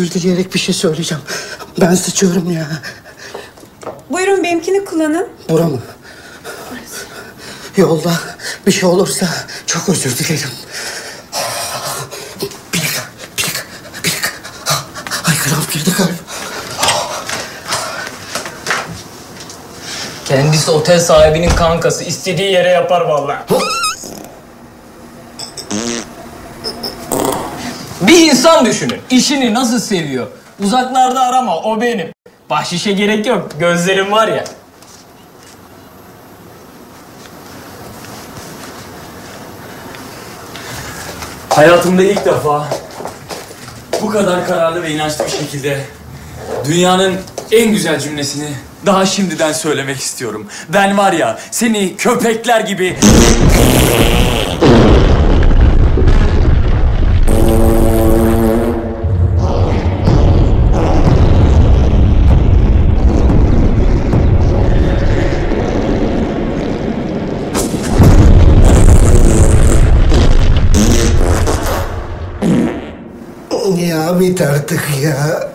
özür dileyerek bir şey söyleyeceğim. Ben sıçıyorum ya. Buyurun benimkini kullanın. Bura mı? Yolda bir şey olursa çok özür dilerim. Bir dakika, bir dakika, bir dakika. Ay kramp girdi galiba. Kendisi otel sahibinin kankası. istediği yere yapar vallahi. Bir insan düşünün. işini nasıl seviyor. Uzaklarda arama. O benim. Bahşişe gerek yok. Gözlerim var ya. Hayatımda ilk defa bu kadar kararlı ve inançlı bir şekilde dünyanın en güzel cümlesini daha şimdiden söylemek istiyorum. Ben var ya seni köpekler gibi Ya bit artık ya.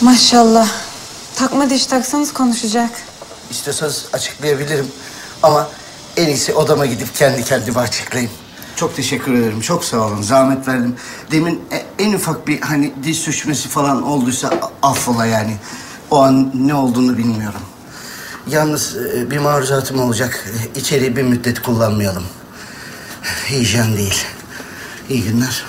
Maşallah. Takma diş taksanız konuşacak. İstiyorsanız açıklayabilirim. Ama en iyisi odama gidip kendi kendime açıklayayım. Çok teşekkür ederim. Çok sağ olun. Zahmet verdim. Demin e- en ufak bir hani diz sürçmesi falan olduysa affola yani. O an ne olduğunu bilmiyorum. Yalnız e, bir maruzatım olacak. E, İçeriği bir müddet kullanmayalım. Hijyen değil. İyi günler.